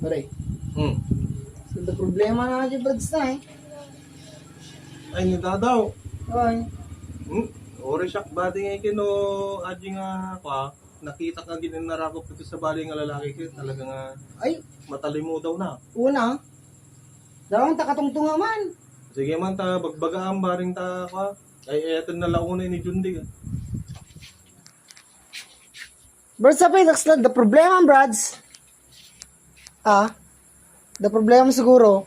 Pare, Hmm. so the problema na natin brads na eh. Ay, nidadaw. Ay, Hmm. Ori siya, bati nga kino, adi nga pa, nakita ka na ko sa bali nga lalaki ko, talaga nga ay, matalimu daw na. una, dawang takatungtunga man. Sige man ta, bagbaga ang baring ta ka. Ay, eto na launa ni Jundi ka. Brads, sabi, that's not the problema, brads. Ah, the problema siguro,